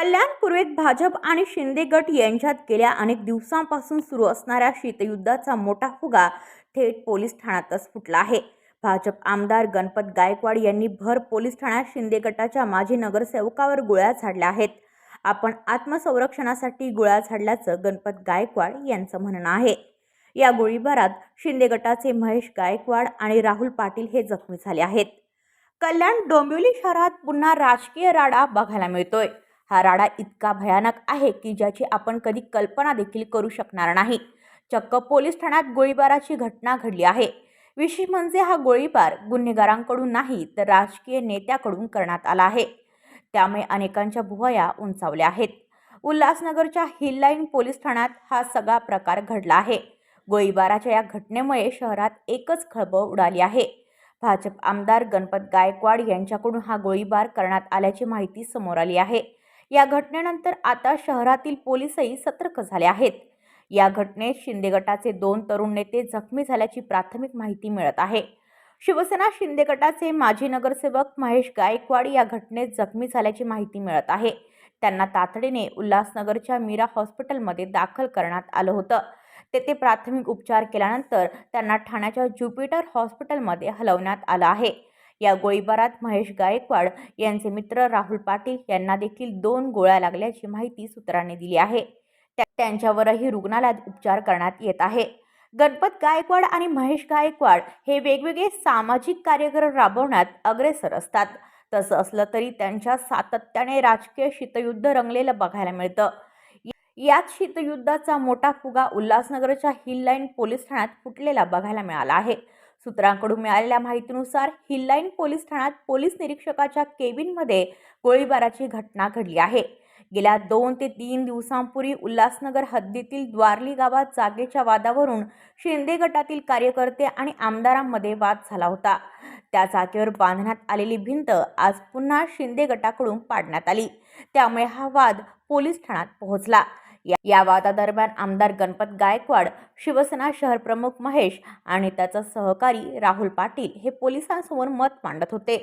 कल्याण पूर्वेत भाजप आणि शिंदे गट यांच्यात गेल्या अनेक दिवसांपासून सुरू असणाऱ्या शीतयुद्धाचा मोठा फुगा थेट पोलीस ठाण्यातच फुटला आहे. भाजप आमदार गणपत गायकवाड यांनी भर पोलीस ठाण्यात शिंदे गटाच्या माजी नगरसेवकावर गोळ्या झाडल्या आहेत. आपण आत्मसंरक्षणासाठी गोळ्या झाडल्याचं गणपत गायकवाड यांचं म्हणणं आहे. या गोळीबारात शिंदे गटाचे महेश गायकवाड आणि राहुल पाटील हे जखमी झाले आहेत. कल्याण डोंबिवली शहरात पुन्हा राजकीय राडा बघायला मिळतोय. हा राडा इतका भयानक आहे की ज्याची आपण कधी कल्पना देखील करू शकणार नाही. चक्क पोलीस ठाण्यात गोळीबाराची घटना घडली आहे. विशेष म्हणजे हा गोळीबार गुन्हेगारांकडून नाही तर राजकीय नेत्याकडून करण्यात आला आहे. त्यामुळे अनेकांच्या भुवया उंचावल्या आहेत. उल्हासनगरच्या हिल लाईन पोलीस ठाण्यात हा सगळा प्रकार घडला आहे. गोळीबाराच्या या घटनेमुळे शहरात एकच खळबळ उडाली आहे. भाजप आमदार गणपत गायकवाड यांच्याकडून हा गोळीबार करण्यात आल्याची माहिती समोर आली आहे. या घटनेनंतर आता शहरातील पोलीसही सतर्क झाले आहेत. या घटनेत शिंदे गटाचे दोन तरुण नेते जखमी झाल्याची प्राथमिक माहिती मिळत आहे. शिवसेना शिंदे गटाचे माजी नगरसेवक महेश गायकवाड या घटनेत जखमी झाल्याची माहिती मिळत आहे. त्यांना तातडीने उल्हासनगरच्या मीरा हॉस्पिटलमध्ये दाखल करण्यात आलं होतं. तेथे प्राथमिक उपचार केल्यानंतर त्यांना ठाण्याच्या ज्युपिटर हॉस्पिटलमध्ये हलवण्यात आलं आहे. या गोळीबारात महेश गायकवाड यांचे मित्र राहुल पाटील यांना देखील दोन गोळ्या लागल्याची माहिती सूत्रांनी दिली आहे. त्या- त्यांच्यावरही रुग्णालयात उपचार करण्यात येत आहे. गणपत गायकवाड आणि महेश गायकवाड हे वेगवेगळे सामाजिक कार्यक्रम राबवण्यात अग्रेसर असतात. तसं असलं तरी त्यांच्या सातत्याने राजकीय शीतयुद्ध रंगलेलं बघायला मिळतं. याच शीतयुद्धाचा मोठा फुगा उल्हासनगरच्या हिल लाईन पोलीस ठाण्यात फुटलेला बघायला मिळाला आहे. सूत्रांकडून मिळालेल्या माहितीनुसार हिल्लाईन पोलीस ठाण्यात पोलीस निरीक्षकाच्या केबिनमध्ये गोळीबाराची घटना घडली आहे. गेल्या दोन ते तीन दिवसांपूर्वी उल्हासनगर हद्दीतील द्वारली गावात जागेच्या वादावरून शिंदे गटातील कार्यकर्ते आणि आमदारांमध्ये वाद झाला होता. त्या जागेवर बांधण्यात आलेली भिंत आज पुन्हा शिंदे गटाकडून पाडण्यात आली. त्यामुळे हा वाद पोलीस ठाण्यात पोहोचला. या- वादादरम्यान आमदार गणपत गायकवाड शिवसेना शहर प्रमुख महेश आणि त्याचा सहकारी राहुल पाटील हे पोलिसांसमोर मत मांडत होते.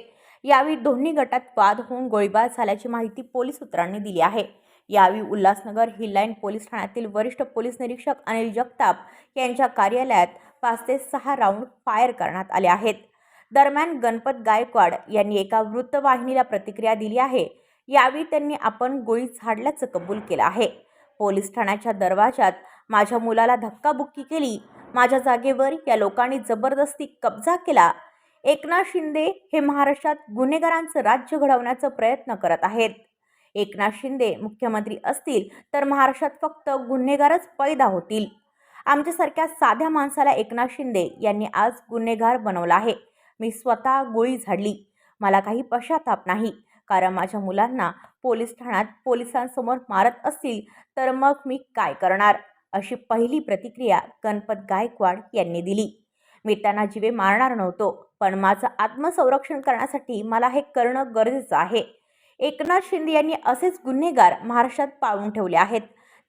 यावेळी दोन्ही गटात वाद होऊन गोळीबार झाल्याची माहिती पोलीस सूत्रांनी दिली आहे. यावेळी उल्हासनगर हिलाईन पोलीस ठाण्यातील वरिष्ठ पोलीस निरीक्षक अनिल जगताप यांच्या कार्यालयात पाच ते सहा राऊंड फायर करण्यात आले आहेत. दरम्यान गणपत गायकवाड यांनी एका वृत्तवाहिनीला प्रतिक्रिया दिली आहे. यावेळी त्यांनी आपण गोळी झाडल्याचं कबूल केलं आहे. पोलीस ठाण्याच्या दरवाजात माझ्या मुलाला धक्काबुक्की केली. माझ्या जागेवर या लोकांनी जबरदस्ती कब्जा केला. एकनाथ शिंदे हे महाराष्ट्रात गुन्हेगारांचं राज्य घडवण्याचा प्रयत्न करत आहेत. एकनाथ शिंदे मुख्यमंत्री असतील तर महाराष्ट्रात फक्त गुन्हेगारच पैदा होतील. आमच्यासारख्या साध्या माणसाला एकनाथ शिंदे यांनी आज गुन्हेगार बनवला आहे. मी स्वतः गोळी झाडली. मला काही पश्चाताप नाही. कारण माझ्या मुलांना पोलीस ठाण्यात पोलिसांसमोर मारत असतील तर मग मी काय करणार? अशी पहिली प्रतिक्रिया गणपत गायकवाड यांनी दिली. मी त्यांना जीवे मारणार नव्हतो पण माझं आत्मसंरक्षण करण्यासाठी मला हे करणं गरजेचं आहे. एकनाथ शिंदे यांनी असेच गुन्हेगार महाराष्ट्रात पाळून ठेवले आहेत.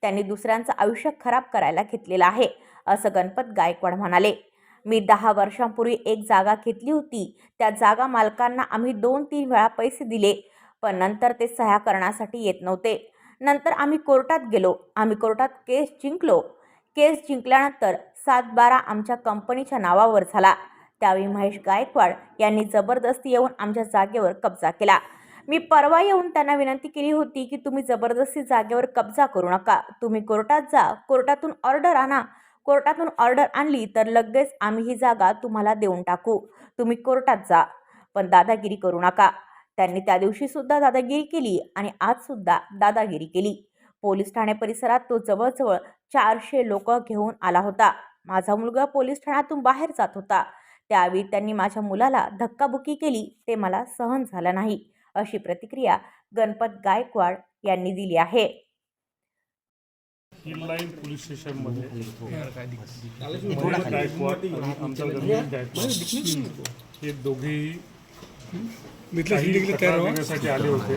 त्यांनी दुसऱ्यांचं आयुष्य खराब करायला घेतलेलं आहे असं गणपत गायकवाड म्हणाले. मी दहा वर्षांपूर्वी एक जागा घेतली होती. त्या जागा मालकांना आम्ही दोन तीन वेळा पैसे दिले पण नंतर ते सह्या करण्यासाठी येत नव्हते. नंतर आम्ही कोर्टात गेलो. आम्ही कोर्टात केस जिंकलो. केस जिंकल्यानंतर सात बारा आमच्या कंपनीच्या नावावर झाला. त्यावेळी महेश गायकवाड यांनी जबरदस्ती येऊन आमच्या जागेवर कब्जा केला. मी परवा येऊन त्यांना विनंती केली होती की तुम्ही जबरदस्ती जागेवर कब्जा करू नका. तुम्ही कोर्टात जा. कोर्टातून ऑर्डर आणा. कोर्टातून ऑर्डर आणली तर लगेच आम्ही ही जागा तुम्हाला देऊन टाकू. तुम्ही कोर्टात जा. पण दादागिरी करू नका. त्यांनी त्या दिवशी सुद्धा दादागिरी केली आणि आज सुद्धा दादागिरी केली. पोलीस ठाणे परिसरात तो जवळजवळ चारशे लोक घेऊन आला होता. माझा मुलगा पोलीस ठाण्यातून बाहेर जात होता. त्यावेळी त्यांनी माझ्या मुलाला धक्काबुक्की केली. ते मला सहन झालं नाही. अशी प्रतिक्रिया गणपत गायकवाड यांनी दिली आहे. हिल लाईन पोलीस स्टेशनमध्ये गायकवाड आमचा गायकवाड हे दोघेही काही तक्रार देण्यासाठी आले होते.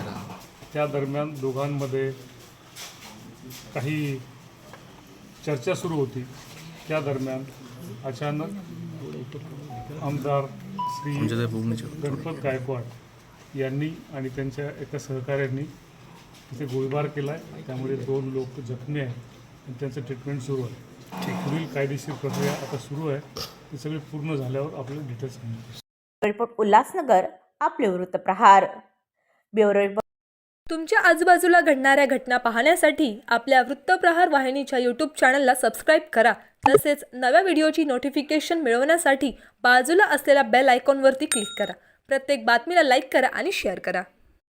त्या दरम्यान दोघांमध्ये काही चर्चा सुरू होती. त्या दरम्यान अचानक आमदार श्री गणपत गायकवाड यांनी आणि त्यांच्या एका सहकाऱ्यांनी तिथे गोळीबार केला आहे त्यामुळे दोन लोक जखमी आहेत. आणि त्यांचं ट्रीटमेंट सुरू आहे. पुढील कायदेशीर प्रक्रिया आता सुरू आहे. ती सगळी पूर्ण झाल्यावर आपल्याला डिटेल्स रिपोर्ट उल्हासनगर आपले वृत्तप्रहार ब्युरो रिपोर्ट. तुमच्या आजूबाजूला घडणाऱ्या घटना पाहण्यासाठी आपल्या वृत्तप्रहार वाहिनीच्या यूट्यूब चॅनलला सबस्क्राईब करा. तसेच नव्या व्हिडिओची नोटिफिकेशन मिळवण्यासाठी बाजूला असलेल्या बेल आयकॉनवरती क्लिक करा. प्रत्येक बातमीला लाईक करा आणि शेअर करा.